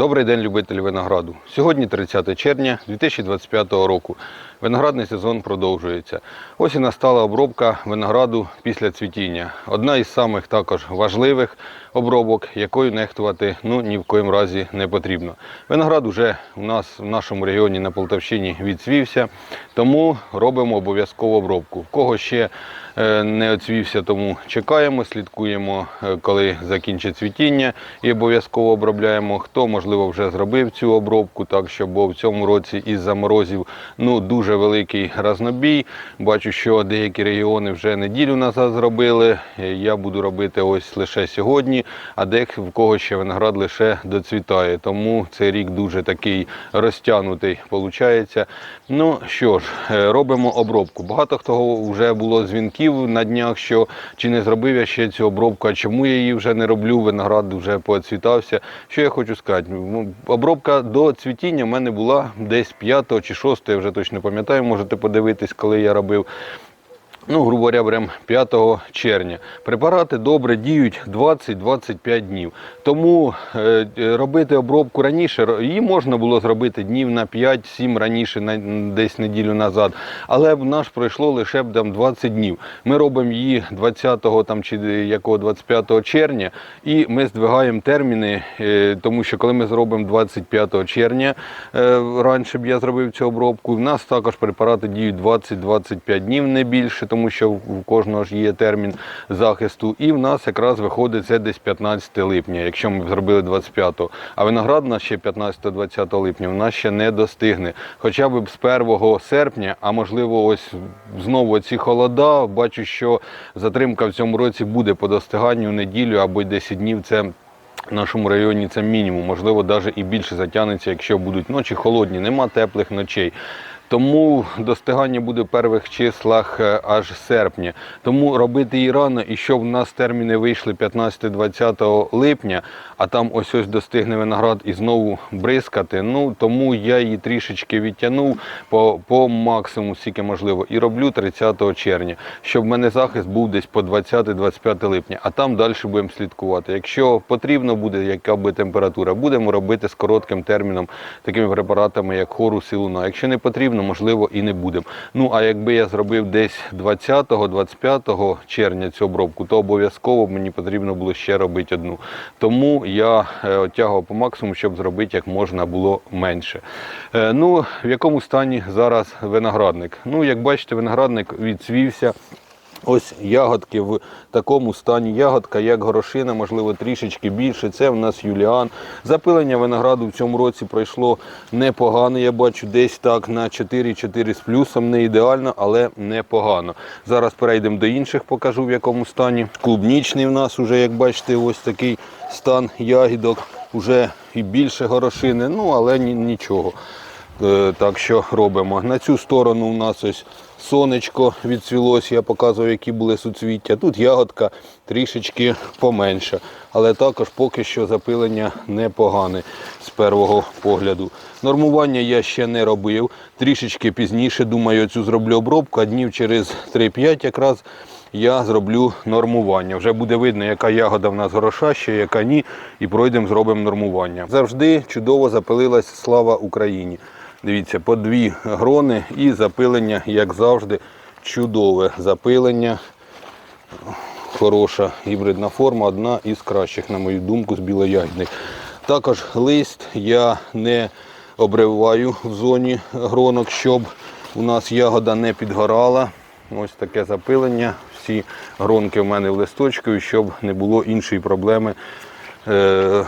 Добрий день, любителі винограду. Сьогодні 30 червня 2025 року. Виноградний сезон продовжується. Ось і настала обробка винограду після цвітіння. Одна із самих також важливих обробок, якою нехтувати ну, ні в коїм разі не потрібно. Виноград уже у нас в нашому регіоні на Полтавщині відцвівся, тому робимо обов'язкову обробку. Кого ще е, не оцвівся, тому чекаємо, слідкуємо, е, коли закінчить цвітіння і обов'язково обробляємо. Хто, можливо, вже зробив цю обробку, так що бо в цьому році із-за морозів ну, дуже великий разнобій. Бачу, що деякі регіони вже неділю назад зробили. Я буду робити ось лише сьогодні, а дек в кого ще виноград лише доцвітає. Тому цей рік дуже такий розтягнутий виходить. Ну що ж, е, робимо обробку. Багато хто вже було дзвінків на днях, що чи не зробив я ще цю обробку, а чому я її вже не роблю, виноград вже поцвітався. Що я хочу сказати? Обробка до цвітіння в мене була десь 5 чи 6, я вже точно пам'ятаю, можете подивитись, коли я робив. Ну, грубо говоря, прям 5 червня. Препарати добре діють 20-25 днів. Тому е, е, робити обробку раніше, її можна було зробити днів на 5-7 раніше, десь неділю назад. Але в нас пройшло лише там 20 днів. Ми робимо її 20 там, чи якого 25 червня, і ми здвигаємо терміни, е, тому що коли ми зробимо 25 червня, е, раніше б я зробив цю обробку, в нас також препарати діють 20-25 днів, не більше, тому що в кожного ж є термін захисту. І в нас якраз виходить це десь 15 липня, якщо ми зробили 25-го. А виноград нас ще 15-20 липня, в нас ще не достигне. Хоча б з 1 серпня, а можливо, ось знову ці холода. Бачу, що затримка в цьому році буде по достиганню неділю або 10 днів. Це в нашому районі це мінімум, можливо, навіть і більше затягнеться, якщо будуть ночі холодні, нема теплих ночей. Тому достигання буде в перших числах е, аж серпня. Тому робити її рано, і щоб в нас терміни вийшли 15-20 липня, а там ось ось достигне виноград і знову бризкати. Ну тому я її трішечки відтягнув по, по максимуму, скільки можливо, і роблю 30 червня, щоб в мене захист був десь по 20-25 липня, а там далі будемо слідкувати. Якщо потрібно буде, яка буде температура, будемо робити з коротким терміном такими препаратами, як хорус і луна. Якщо не потрібно, можливо, і не будемо. Ну а якби я зробив десь 20-25 червня цю обробку, то обов'язково мені потрібно було ще робити одну. Тому я е, оттягував по максимуму, щоб зробити як можна було менше. Е, Ну, в якому стані зараз виноградник? Ну, як бачите, виноградник відцвівся. Ось ягодки в такому стані. Ягодка, як горошина, можливо, трішечки більше. Це в нас Юліан. Запилення винограду в цьому році пройшло непогано. Я бачу десь так на 4-4 з плюсом. Не ідеально, але непогано. Зараз перейдемо до інших, покажу в якому стані. Клубнічний в нас уже, як бачите, ось такий стан ягідок. Уже і більше горошини, ну але ні- нічого. Е, Так що робимо. На цю сторону у нас ось сонечко відцвілося, я показував, які були суцвіття. Тут ягодка трішечки поменша, але також поки що запилення непогане з першого погляду. Нормування я ще не робив. Трішечки пізніше, думаю, цю зроблю обробку, а днів через 3-5 якраз я зроблю нормування. Вже буде видно, яка ягода в нас гроша, ще яка ні, і пройдемо, зробимо нормування. Завжди чудово запилилась слава Україні. Дивіться, по дві грони і запилення, як завжди, чудове запилення. Хороша гібридна форма, одна із кращих, на мою думку, з білоягідних. Також лист я не обриваю в зоні гронок, щоб у нас ягода не підгорала. Ось таке запилення. Всі гронки в мене в листочку, щоб не було іншої проблеми е,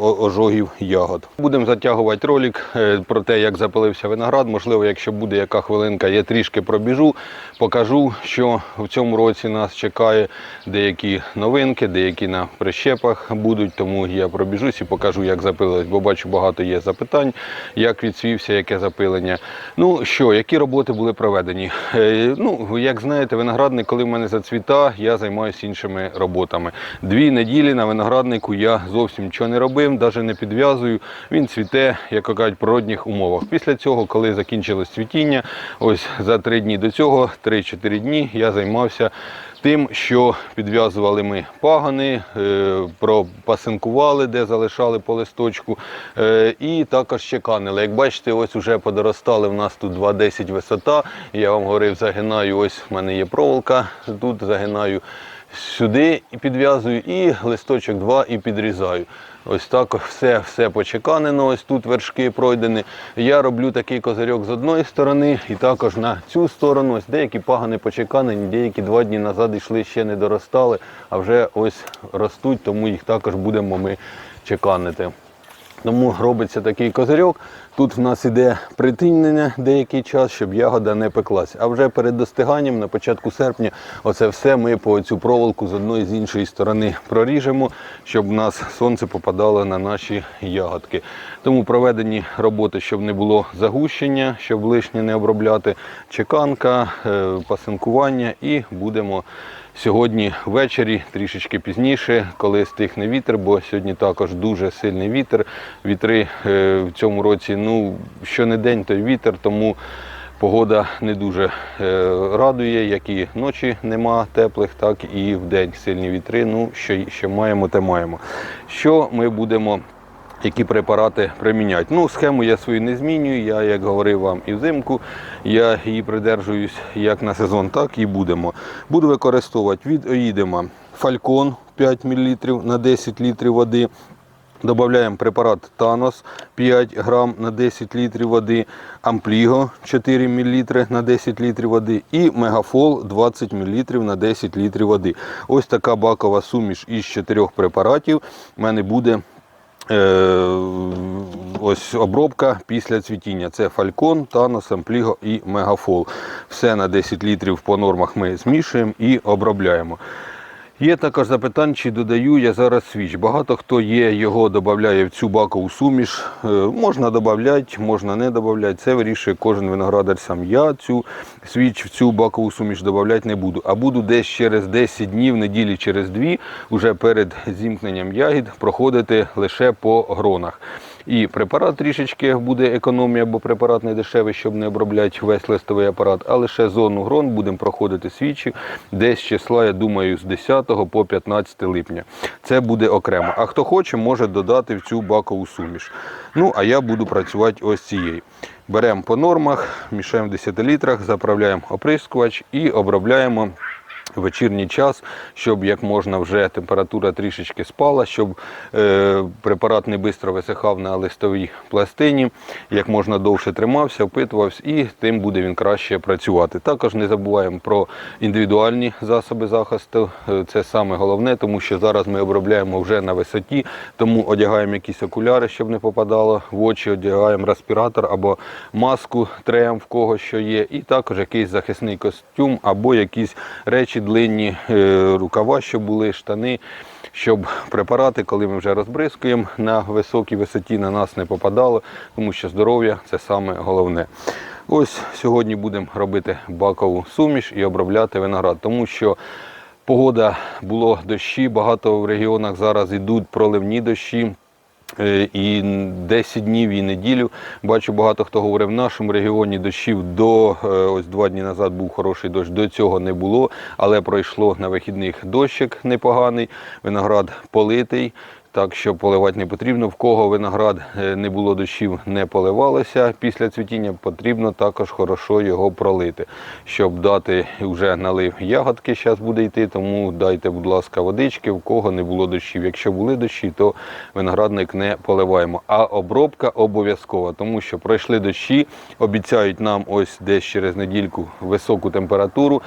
ожогів ягод. Будемо затягувати ролик е, про те, як запилився виноград. Можливо, якщо буде яка хвилинка, я трішки пробіжу, покажу, що в цьому році нас чекає деякі новинки, деякі на прищепах будуть. Тому я пробіжусь і покажу, як запилилось, бо бачу, багато є запитань, як відсвівся, яке запилення. Ну що, які роботи були проведені? Е, Ну, як знаєте, виноградник, коли в мене зацвіта, я займаюся іншими роботами. Дві неділі на винограднику я зовсім нічого не робив, навіть не підв'язую. Він цвіте, як кажуть, в природних умовах. Після цього, коли закінчилось цвітіння, ось за три дні до цього, 3-4 дні, я займався тим, що підв'язували ми пагани, е, пропасинкували, де залишали по листочку, е, і також чеканили. Як бачите, ось вже подоростали. В нас тут 2,10 висота. Я вам говорив, загинаю. Ось в мене є проволока. Тут загинаю сюди і підв'язую, і листочок 2 і підрізаю. Ось так все, все почеканено, ось тут вершки пройдені. Я роблю такий козирьок з одної сторони і також на цю сторону. Ось деякі пагани почеканені, деякі два дні назад йшли, ще не доростали, а вже ось ростуть, тому їх також будемо ми чеканити. Тому робиться такий козирьок. Тут в нас іде притинення деякий час, щоб ягода не пеклась. А вже перед достиганням на початку серпня оце все ми по цю проволоку з одної з іншої сторони проріжемо, щоб в нас сонце попадало на наші ягодки. Тому проведені роботи, щоб не було загущення, щоб лишнє не обробляти, чеканка, е, пасинкування і будемо Сьогодні ввечері, трішечки пізніше, коли стихне вітер, бо сьогодні також дуже сильний вітер. Вітри е, в цьому році, ну, що не день, то вітер, тому погода не дуже е, радує, як і ночі нема теплих, так і в день сильні вітри. Ну, що, що маємо, те маємо. Що ми будемо які препарати приміняти. Ну, схему я свою не змінюю. Я, як говорив вам і взимку, я її придержуюсь як на сезон, так і будемо. Буду використовувати від Оїдема Фалькон 5 мл на 10 літрів води. Додаємо препарат Танос 5 грам на 10 літрів води, Ампліго 4 мл на 10 літрів води і Мегафол 20 мл на 10 літрів води. Ось така бакова суміш із чотирьох препаратів в мене буде ось обробка після цвітіння. Це фалькон, танос, ампліго і мегафол. Все на 10 літрів по нормах ми змішуємо і обробляємо. Є також запитання, чи додаю я зараз свіч. Багато хто є, його додає в цю бакову суміш. Е, Можна додати, можна не додати. Це вирішує кожен виноградар сам. Я цю свіч в цю бакову суміш додати не буду. А буду десь через 10 днів, неділі через дві, уже перед зімкненням ягід, проходити лише по гронах. І препарат трішечки буде економія, бо препарат не дешевий, щоб не обробляти весь листовий апарат, а лише зону грон будемо проходити свічі десь числа, я думаю, з 10 по 15 липня. Це буде окремо. А хто хоче, може додати в цю бакову суміш. Ну, а я буду працювати ось цією. Беремо по нормах, мішаємо в 10 літрах, заправляємо оприскувач і обробляємо вечірній час, щоб як можна вже температура трішечки спала, щоб е, препарат не швидко висихав на листовій пластині, як можна довше тримався, впитувався і тим буде він краще працювати. Також не забуваємо про індивідуальні засоби захисту. Е, Це саме головне, тому що зараз ми обробляємо вже на висоті, тому одягаємо якісь окуляри, щоб не попадало в очі, одягаємо респіратор або маску трем в кого що є, і також якийсь захисний костюм або якісь речі длинні, е, рукава, щоб були штани, щоб препарати, коли ми вже розбризкуємо на високій висоті, на нас не попадало, тому що здоров'я це саме головне. Ось сьогодні будемо робити бакову суміш і обробляти виноград, тому що погода було дощі, багато в регіонах зараз йдуть проливні дощі. Е, І 10 днів і неділю. Бачу, багато хто говорив, в нашому регіоні дощів до е, ось два дні назад був хороший дощ, до цього не було, але пройшло на вихідних дощик непоганий, виноград политий. Так що поливати не потрібно. В кого виноград е, не було дощів, не поливалося після цвітіння, потрібно також хорошо його пролити, щоб дати вже налив ягодки, зараз буде йти. Тому дайте, будь ласка, водички, в кого не було дощів. Якщо були дощі, то виноградник не поливаємо. А обробка обов'язкова, тому що пройшли дощі, обіцяють нам ось десь через недільку високу температуру.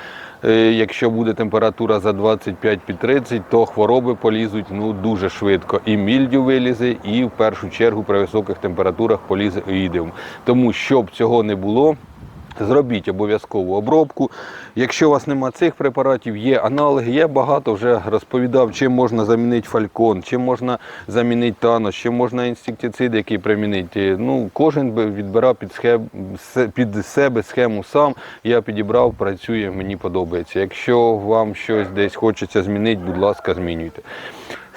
Е, Якщо буде температура за 25 під 30, то хвороби полізуть ну дуже швидко. І мільдю вилізе, і в першу чергу при високих температурах полізе оїдіум. Тому щоб цього не було. Зробіть обов'язкову обробку. Якщо у вас нема цих препаратів, є аналоги. Я багато вже розповідав, чим можна замінити фалькон, чим можна замінити танос, чим можна інсектицид, який примінити. Ну, Кожен відбирав під, схем, під себе схему сам. Я підібрав, працює, мені подобається. Якщо вам щось десь хочеться змінити, будь ласка, змінюйте.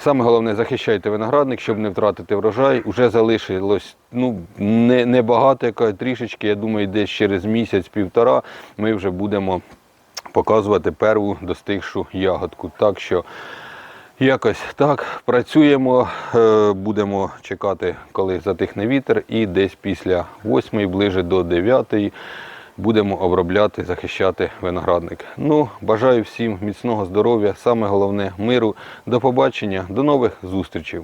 Саме головне, захищайте виноградник, щоб не втратити врожай. Уже залишилось ну, не, не яка трішечки. Я думаю, десь через місяць-півтора ми вже будемо показувати перву достигшу ягодку. Так що якось так працюємо, е, будемо чекати, коли затихне вітер, і десь після 8 ближе до 9 будемо обробляти, захищати виноградник. Ну, бажаю всім міцного здоров'я, саме головне миру. До побачення, до нових зустрічей.